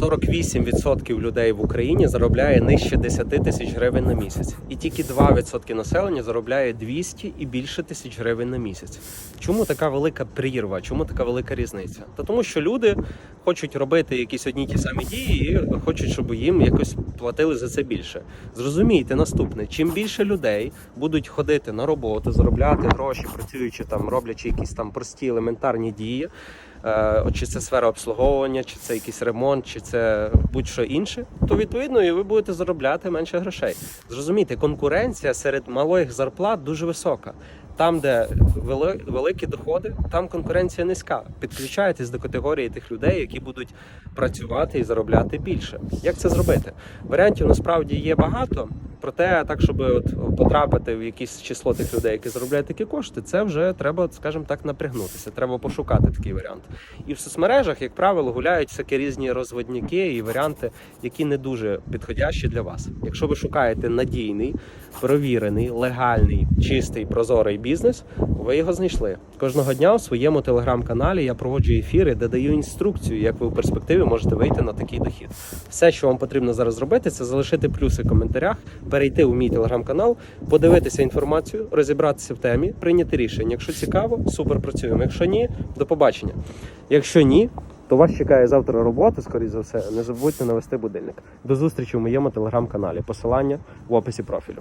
48% людей в Україні заробляє нижче 10 тисяч гривень на місяць, і тільки 2% населення заробляє 200 і більше тисяч гривень на місяць. Чому така велика прірва? Чому така велика різниця? Та тому, що люди хочуть робити якісь одні ті самі дії, і хочуть, щоб їм якось платили за це більше. Зрозумійте наступне: чим більше людей будуть ходити на роботу, заробляти гроші, працюючи там, роблячи якісь там прості елементарні дії. е, Чи це сфера обслуговування, чи це якийсь ремонт, чи це будь-що інше, то відповідно і ви будете заробляти менше грошей. Зрозумійте, конкуренція серед малих зарплат дуже висока. Там, де вели- великі доходи, там конкуренція низька. Підключайтесь до категорії тих людей, які будуть працювати і заробляти більше. Як це зробити? Варіантів насправді є багато. Проте, так, щоб от потрапити в якесь число тих людей, які заробляють такі кошти, це вже треба, скажімо так, напрягнутися. Треба пошукати такий варіант. І в соцмережах, як правило, гуляють всякі різні розводники і варіанти, які не дуже підходящі для вас. Якщо ви шукаєте надійний, провірений, легальний, чистий, прозорий бізнес, ви його знайшли. Кожного дня у своєму телеграм-каналі я проводжу ефіри, де даю інструкцію, як ви в перспективі можете вийти на такий дохід. Все, що вам потрібно зараз зробити, це залишити плюси в коментарях, перейти у мій телеграм-канал, подивитися інформацію, розібратися в темі, прийняти рішення. Якщо цікаво, супер працюємо. Якщо ні, до побачення. Якщо ні, то вас чекає завтра робота, скоріш за все. Не забудьте навести будильник. До зустрічі в моєму телеграм-каналі. Посилання в описі профілю.